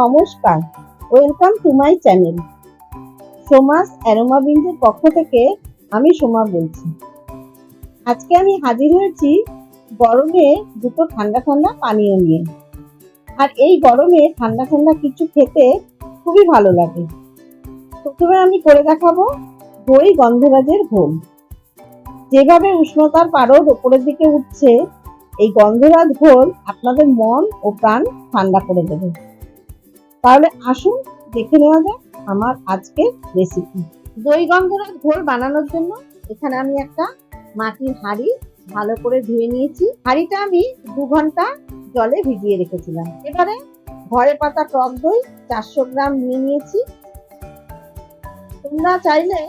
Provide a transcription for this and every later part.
নমস্কার। Welcome to my channel Soma's aroma বিন্দুর পক্ষ থেকে আমি সোমা বলছি। আজকে আমি হাজির হয়েছি গরমে দুটো ঠান্ডা ঠান্ডা পানীয় নিয়ে। আর এই গরমে ঠান্ডা ঠান্ডা কিছু খেতে খুবই ভালো লাগে। প্রথমে আমি করে দেখাবো দই গন্ধরাজের ঘোল। যেভাবে উষ্ণতার পারদ ওপরের দিকে উঠছে, এই গন্ধরাজ ঘোল আপনাদের মন ও প্রাণ ঠান্ডা করে দেবে। তাহলে আসুন, দেখে নেওয়া যাক আমার আজকের রেসিপি দই গন্ধরাজ ঘোল বানানোর জন্য এখানে আমি একটা মাটির হাঁড়ি ভালো করে ধুয়ে নিয়েছি। হাঁড়িটা আমি দু ঘণ্টা জলে ভিজিয়ে রেখেছিলাম। এবারে ঘরে পাতা টক দই চারশো গ্রাম নিয়ে নিয়েছি। তোমরা চাইলে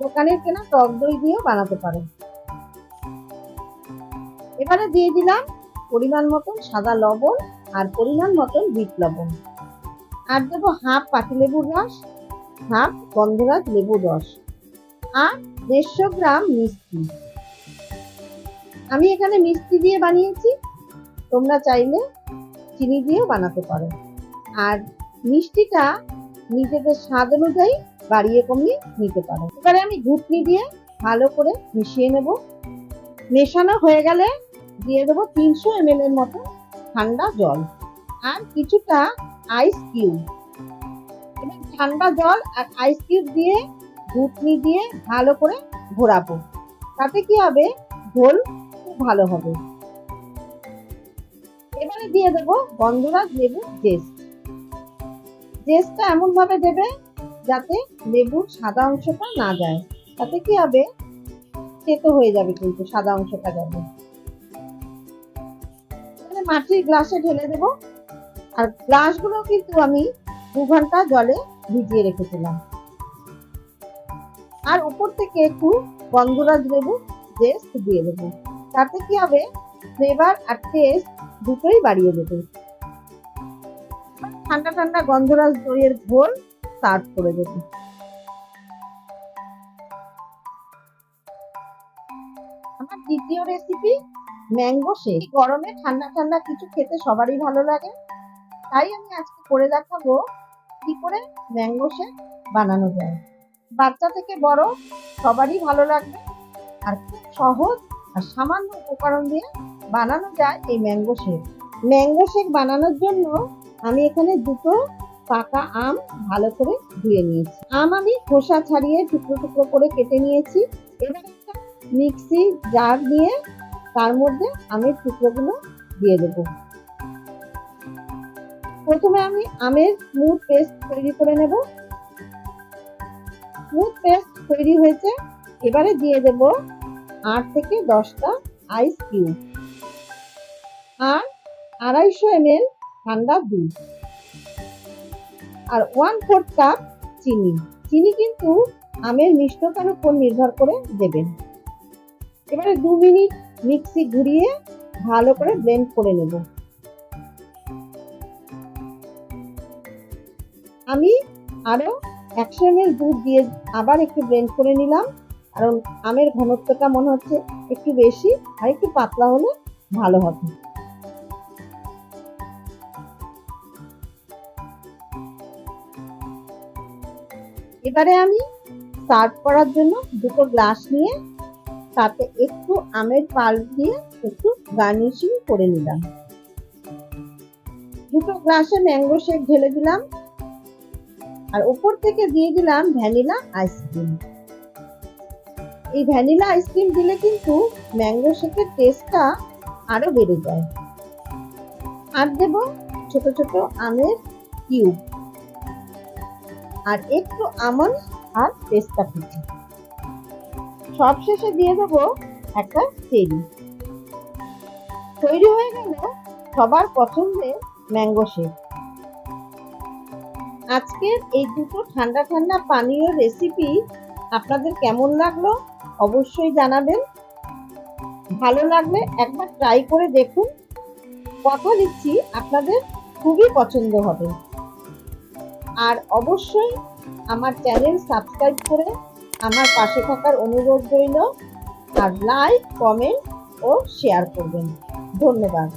দোকানের কেনা টক দই দিয়েও বানাতে পারো। এবারে দিয়ে দিলাম পরিমাণ মতন সাদা লবণ আর পরিমাণ মতন বিট লবণ। আর দেবো হাফ পাতিলেবুর রস, হাফ গন্ধরাজ লেবুর রস আর দেড়শো গ্রাম মিষ্টি। আমি এখানে মিষ্টি দিয়ে বানিয়েছি, তোমরা চাইলে চিনি দিয়েও বানাতে পারো। আর মিষ্টিটা নিজেদের স্বাদ অনুযায়ী বাড়িয়ে কমিয়ে নিতে পারো। এবারে আমি ঘুটনি দিয়ে ভালো করে মিশিয়ে নেব। মেশানো হয়ে গেলে দিয়ে দেবো তিনশো এম এর মতো ঠান্ডা জল। আর কিছুটা আইস কিউব। এবার ঠান্ডা জল আর আইস কিউব দিয়ে, ঘুটনি দিয়ে ভালো করে ঘোরাবো। তাতে কি হবে? ঘোল খুব ভালো হবে। এবারে দিয়ে দেবো গন্ধরাজ লেবুর জেস্ট জেস্টটা এমন ভাবে দেবে যাতে লেবুর সাদা অংশটা না যায়। তাতে কি হবে? তেতো হয়ে যাবে কিন্তু সাদা অংশটা যাবে। মাটির গ্লাসে ঢেলে দেবো আর গ্লাসগুলো কিন্তু আমি দু ঘণ্টা জলে ভিজিয়ে রেখেছিলাম। আর উপর থেকে একটু গন্ধরাজ লেবু জেস্ট দিয়ে দেবো, তাতে কি হবে? ফ্লেভার আর টেস্ট দুটোই বাড়িয়ে দেবে। ঠান্ডা ঠান্ডা গন্ধরাজ দইয়ের ঘোল সার্ভ করে দেবো। আমার দ্বিতীয় রেসিপি ম্যাঙ্গো শেক গরমে ঠান্ডা ঠান্ডা কিছু খেতে সবারই ভালো লাগে। তাই আমি আজকে করে দেখাবো কি করে ম্যাঙ্গো শেক বানানো যায়। বাচ্চা থেকে বড় সবারই ভালো লাগবে আর খুব সহজ আর সামান্য উপকরণ দিয়ে বানানো যায় এই ম্যাঙ্গো শেক ম্যাঙ্গো শেক বানানোর জন্য আমি এখানে দুটো পাকা আম ভালো করে ধুয়ে নিয়েছি। আম আমি খোসা ছাড়িয়ে টুকরো টুকরো করে কেটে নিয়েছি। এবার একটা মিক্সি জার দিয়ে তার মধ্যে আমের টুকরোগুলো দিয়ে দেব। প্রথমে আমি আমের স্মুথ পেস্ট তৈরি করে নেব। স্মুথ পেস্ট তৈরি হয়েছে। এবারে দিয়ে দেব আট থেকে দশটা আইস কিউব আর আড়াইশো এম এল ঠান্ডা দুধ আর ওয়ান ফোর্থ কাপ চিনি। চিনি কিন্তু আমের মিষ্টতার উপর নির্ভর করে দেবেন। এবারে দু মিনিট মিক্সি ঘুরিয়ে ভালো করে ব্লেন্ড করে নেব। আমি আরও একশো এম দুধ দিয়ে আবার একটু ব্লেন্ড করে নিলাম। কারণ আমের ঘনত্বটা মনে হচ্ছে একটু বেশি, আর একটু পাতলা হলে ভালো হবে। এবারে আমি সার্ভ করার জন্য দুটো গ্লাস নিয়ে তাতে একটু আমের পাল দিয়ে একটু গার্নিশিং করে নিলাম। দুটো গ্লাসে ম্যাঙ্গো শেক ঢেলে দিলাম। আর উপর থেকে দিয়ে দিলাম ভ্যানিলা আইসক্রিম এই ভ্যানিলা আইসক্রিম দিলে কিন্তু ম্যাঙ্গো শেকের টেস্টটা আরও বেড়ে যায়। আর দেব ছোট ছোট আমের কিউব আর একটু আমন্ড আর পেস্তা কুচি। সব শেষে দিয়ে দেবো একটা চেরি। তৈরি হয়ে গেল সবার পছন্দের ম্যাঙ্গো শেক। আজকের এই দুটো ঠান্ডা ঠান্ডা পানীয় রেসিপি আপনাদের কেমন লাগল অবশ্যই জানাবেন। ভালো লাগলে একবার ট্রাই করে দেখুন। কথা দিচ্ছি আপনাদের খুবই পছন্দ হবে। আর অবশ্যই আমার চ্যানেল সাবস্ক্রাইব করে আমার পাশে থাকার অনুরোধ রইল। আর লাইক কমেন্ট ও শেয়ার করবেন। ধন্যবাদ।